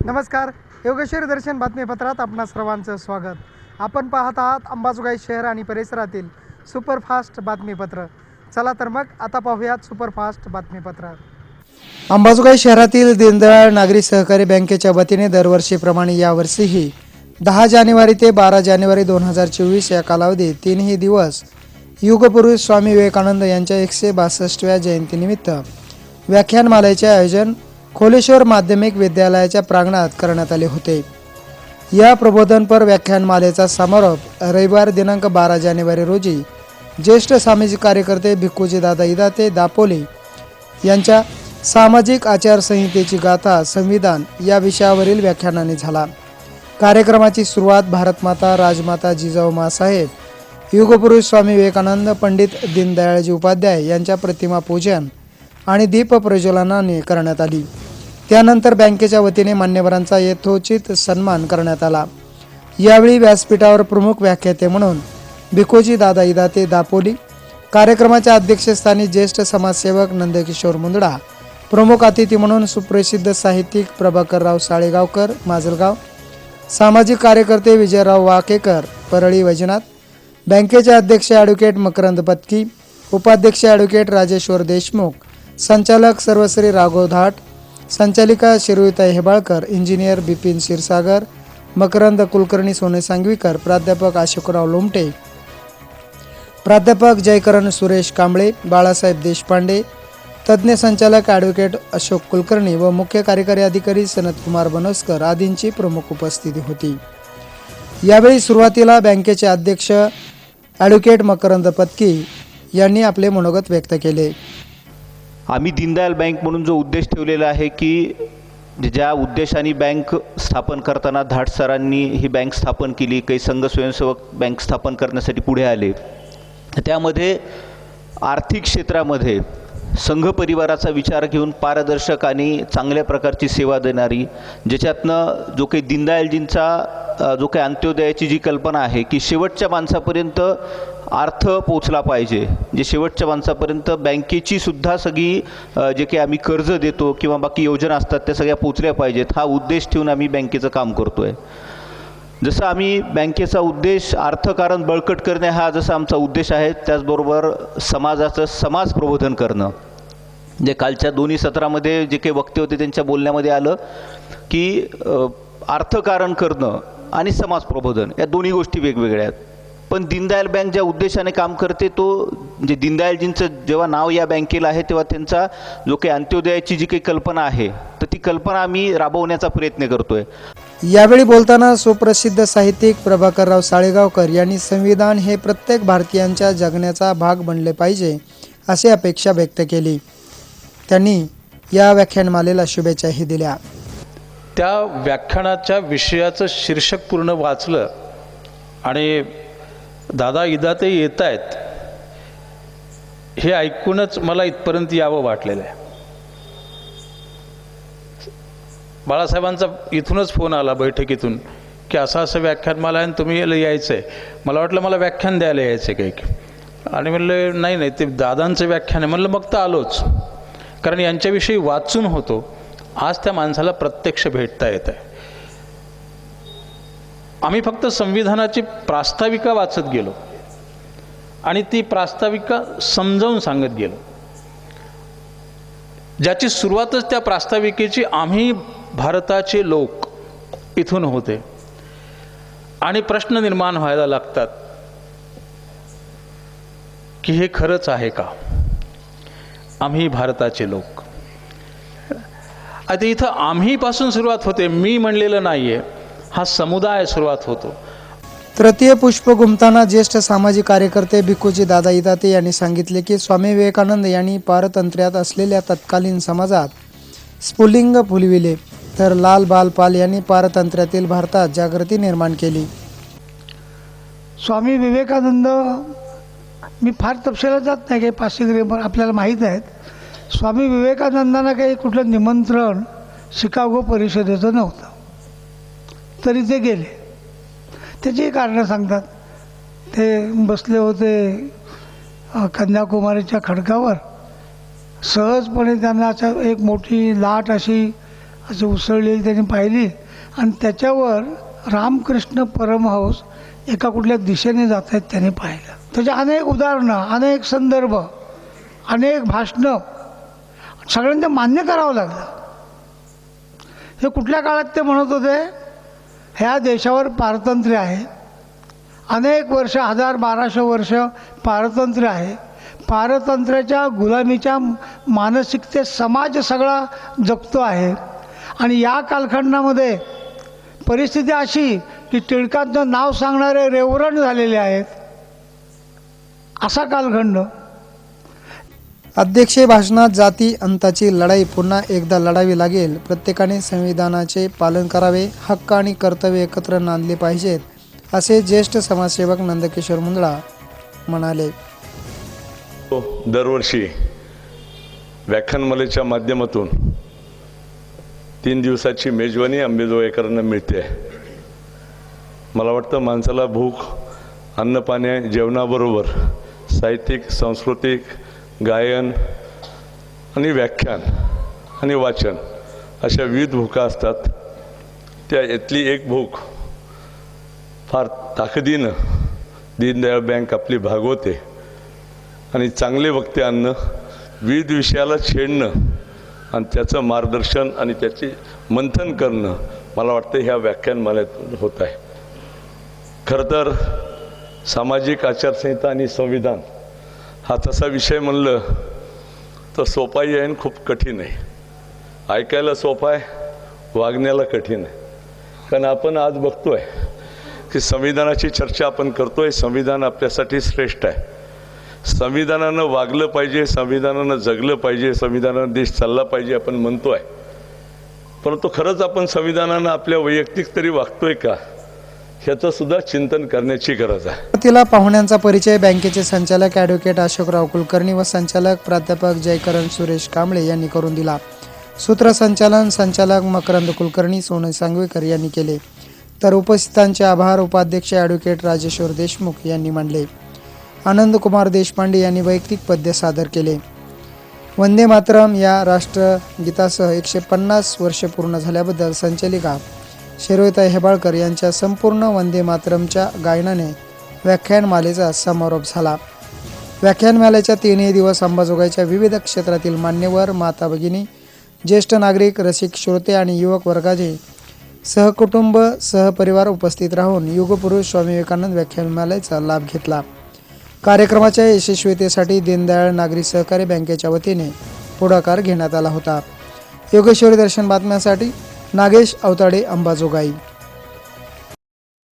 नमस्कार योगेश्वरी दर्शन बातमीपत्रात आपणा सर्वांचं स्वागत. आपण पाहत आहात अंबाजोगाई शहर आणि परिसरातील सुपरफास्ट बातमीपत्र. चला तर मग आता पाहूयात सुपरफास्ट बातमीपत्र. अंबाजोगाई शहरातील दीनदयाळ नागरी सहकारी बँकेच्या वतीने दरवर्षीप्रमाणे यावर्षीही दहा जानेवारी ते बारा जानेवारी दोन हजार चोवीस या कालावधीत तीनही दिवस युगपुरुष स्वामी विवेकानंद यांच्या एकशे बासष्टव्या जयंतीनिमित्त व्याख्यानमालेचे आयोजन खोलेश्वर माध्यमिक विद्यालयाच्या प्रांगणात करण्यात आले होते. या प्रबोधनपर व्याख्यानमालेचा समारोप रविवार दिनांक बारा जानेवारी रोजी ज्येष्ठ सामाजिक कार्यकर्ते भिक्कूजी दादा इदाते दापोले यांच्या सामाजिक आचारसंहितेची गाथा संविधान या विषयावरील व्याख्यानाने झाला. कार्यक्रमाची सुरुवात भारतमाता राजमाता जिजाऊ मासाहेब युगपुरुष स्वामी विवेकानंद पंडित दीनदयाळजी उपाध्याय यांच्या प्रतिमा पूजन आणि दीप प्रज्वलनाने करण्यात आली. त्यानंतर बँकेच्या वतीने मान्यवरांचा यथोचित सन्मान करण्यात आला. यावेळी व्यासपीठावर प्रमुख व्याख्याते म्हणून भिकोजी दादा इदाते दापोली कार्यक्रमाच्या अध्यक्षस्थानी ज्येष्ठ समाजसेवक नंदकिशोर मुंदडा प्रमुख अतिथी म्हणून सुप्रसिद्ध साहित्यिक प्रभाकरराव साळेगावकर माजलगाव सामाजिक कार्यकर्ते विजयराव वाकेकर परळी वैजनाथ बँकेचे अध्यक्ष ॲडव्होकेट मकरंद पत्की उपाध्यक्ष ॲडव्होकेट राजेश्वर देशमुख संचालक सर्वश्री राघव धाट संचालिका शिरुताई हेबाळकर इंजिनियर बिपिन क्षीरसागर मकरंद कुलकर्णी सोने सांगवीकर प्राध्यापक अशोकराव लोमटे प्राध्यापक जयकरण सुरेश कांबळे बाळासाहेब देशपांडे तज्ज्ञ संचालक ॲडव्होकेट अशोक कुलकर्णी व मुख्य कार्यकारी अधिकारी सनतकुमार बनोस्कर आदींची प्रमुख उपस्थिती होती. यावेळी सुरुवातीला बँकेचे अध्यक्ष ॲडव्होकेट मकरंद पत्की यांनी आपले मनोगत व्यक्त केले. आम्ही दीनदयाल बँक म्हणून जो उद्देश ठेवलेला आहे की ज्या उद्देशाने बँक स्थापन करताना धाट सरांनी ही बँक स्थापन केली काही संघ स्वयंसेवक बँक स्थापन करण्यासाठी पुढे आले त्यामध्ये आर्थिक क्षेत्रामध्ये संघ परिवाराचा विचार घेऊन पारदर्शक आणि चांगल्या प्रकारची सेवा देणारी ज्याच्यातनं जो काही दीनदयालजींचा जो काही अंत्योदयाची जी कल्पना आहे की शेवटच्या माणसापर्यंत अर्थ पोचला पाहिजे जे शेवटच्या माणसापर्यंत बँकेची सुद्धा सगळी जे काही आम्ही कर्ज देतो किंवा बाकी योजना असतात त्या सगळ्या पोचल्या पाहिजेत हा उद्देश ठेवून आम्ही बँकेचं काम करतो आहे जसं आम्ही बँकेचा उद्देश अर्थकारण बळकट करणे हा जसा आमचा उद्देश आहे त्याचबरोबर समाजाचं समाज प्रबोधन करणं. जे कालच्या दोन्ही सत्रामध्ये जे काही वक्ते होते त्यांच्या बोलण्यामध्ये आलं की अर्थकारण करणं आणि समाज प्रबोधन या दोन्ही गोष्टी वेगवेगळ्या आहेत. पण दीनदयाल बँक ज्या उद्देशाने काम करते तो म्हणजे दीनदयालजींचं जेव्हा नाव या बँकेला आहे तेव्हा त्यांचा जो काही अंत्योदयाची जी काही कल्पना आहे तर ती कल्पना आम्ही राबवण्याचा प्रयत्न करतो आहे यावेळी बोलताना सुप्रसिद्ध साहित्यिक प्रभाकरराव साळेगावकर यांनी संविधान हे प्रत्येक भारतीयांच्या जगण्याचा भाग बनले पाहिजे अशी अपेक्षा व्यक्त केली. त्यांनी या व्याख्यानमालेला शुभेच्छाही दिल्या. त्या व्याख्यानाच्या विषयाचं शीर्षक पूर्ण वाचलं आणि दादा इदाते येत आहेत हे ऐकूनच मला इथपर्यंत यावं वाटलेलं आहे. बाळासाहेबांचा इथूनच फोन आला बैठकीतून की असं असं व्याख्यान मला आहे आणि तुम्ही याला यायचं आहे मला वाटलं मला व्याख्यान द्यायला यायचं आहे काही. आणि म्हणलं नाही नाही ते दादांचं व्याख्यान आहे. म्हणलं मग तर आलोच. कारण यांच्याविषयी वाचून होतो. आज त्या माणसाला प्रत्यक्ष भेटता येत आहे आम्ही फक्त संविधानाची प्रास्ताविका वाचत गेलो. आणि ती प्रास्ताविका समजावून सांगत गेलो. ज्याची सुरुवातच त्या प्रास्ताविकेची आम्ही भारताचे लोक इथून होते. आणि प्रश्न निर्माण व्हायला लागतात की हे खरंच आहे का? आम्ही भारताचे लोक. आता इथं आम्हीपासून सुरुवात होते मी म्हणलेलं नाही आहे हा समुदाय सुरुवात होतो. तृतीय पुष्प गुमताना ज्येष्ठ सामाजिक कार्यकर्ते भिक्खूजी दादा इदाते यांनी सांगितले की स्वामी विवेकानंद यांनी पारतंत्र्यात असलेल्या तत्कालीन समाजात स्फुलिंग फुलविले तर लाल बाल पाल यांनी पारतंत्र्यातील भारतात जागृती निर्माण केली. स्वामी विवेकानंद मी फार तपशिला जात नाही काही पाचशे ग्रेमर आपल्याला माहीत आहेत. स्वामी विवेकानंदांना काही कुठलं निमंत्रण शिकागो परिषदेचं नव्हतं. तरी ते गेले. त्याची कारणं सांगतात. ते बसले होते कन्याकुमारीच्या खडकावर. सहजपणे त्यांना अशा एक मोठी लाट अशी असं उसळलेली त्यांनी पाहिली. आणि त्याच्यावर रामकृष्ण परमहंस एका कुठल्या दिशेने जात आहेत त्याने पाहिलं. त्याचे अनेक उदाहरणं अनेक संदर्भ अनेक भाषणं सगळ्यांना मान्य करावं लागलं. हे कुठल्या काळात ते म्हणत होते? ह्या देशावर पारतंत्र्य आहे. अनेक वर्ष हजार बाराशे वर्ष पारतंत्र्य आहे. पारतंत्र्याच्या गुलामीच्या मानसिकतेत समाज सगळा जगतो आहे. आणि या कालखंडामध्ये परिस्थिती अशी की टिळकांचं नाव सांगणारे रेवरण झालेले आहेत. असा कालखंड. अध्यक्षीय भाषणात जाती अंताची लढाई पुन्हा एकदा लढावी लागेल. प्रत्येकाने संविधानाचे पालन करावे हक्क आणि कर्तव्य एकत्र नांदले पाहिजेत असे ज्येष्ठ समाजसेवक नंदकिशोर मुंदळा म्हणाले. दरवर्षी व्याख्यानमालेच्या माध्यमातून तीन दिवसाची मेजवानी आंबेजोगाईकरांना मिळते. मला वाटतं माणसाला भूक अन्नपाणी जेवणाबरोबर साहित्यिक सांस्कृतिक गायन आणि व्याख्यान आणि वाचन अशा विविध भूका असतात. त्या यातली एक भूक फार ताकदीनं दीनदयाळ बँक आपली भागवते आणि चांगले वक्ते आणणं विविध विषयाला छेडणं आणि त्याचं मार्गदर्शन आणि त्याचे मंथन करणं मला वाटतं ह्या व्याख्यानमालेतून होत आहे. खरं तर सामाजिक आचारसंहिता आणि संविधान हा तसा विषय म्हणलं तर सोपाही आहे आणि खूप कठीण आहे. ऐकायला सोपा आहे वागण्याला कठीण आहे. कारण आपण आज बघतोय की संविधानाची चर्चा आपण करतोय संविधान आपल्यासाठी श्रेष्ठ आहे. संविधानानं वागलं पाहिजे संविधानानं जगलं पाहिजे संविधानानं देश चालला पाहिजे आपण म्हणतो आहे परंतु खरंच आपण संविधानानं आपल्या वैयक्तिक तरी वागतोय का? ह्याचं सुद्धा चिंतन करण्याची गरज आहे. तिला पाहुण्यांचा परिचय बँकेचे संचालक ॲडव्होकेट अशोकराव कुलकर्णी व संचालक प्राध्यापक जयकरण सुरेश कांबळे यांनी करून दिला. सूत्रसंचालन संचालक मकरंद कुलकर्णी सोन सांगवेकर यांनी केले. तर उपस्थितांचे आभार उपाध्यक्ष ॲडव्होकेट राजेश्वर देशमुख यांनी मांडले आनंदकुमार देशपांडे यांनी वैयक्तिक पद्य सादर केले. वंदे मातरम या राष्ट्रगीतासह एकशे पन्नास वर्ष पूर्ण झाल्याबद्दल संचालिका शिरोयता हेबाळकर यांच्या संपूर्ण वंदे मातरमच्या गायनाने व्याख्यानमालेचा समारोप झाला. व्याख्यानमालेच्या तीनही दिवस अंबाजोगाईच्या विविध क्षेत्रातील मान्यवर माता भगिनी ज्येष्ठ नागरिक रसिक श्रोते आणि युवक वर्गाचे सहकुटुंब सहपरिवार उपस्थित राहून युगपुरुष स्वामी विवेकानंद व्याख्यानमालेचा लाभ घेतला. कार्यक्रमाच्या यशस्वीतेसाठी दीनदयाळ नागरी सहकारी बँकेच्या वतीने पुढाकार घेण्यात आला होता. योगेश्वरी दर्शन बातम्यांसाठी नागेश अवताडे अंबाजोगाई.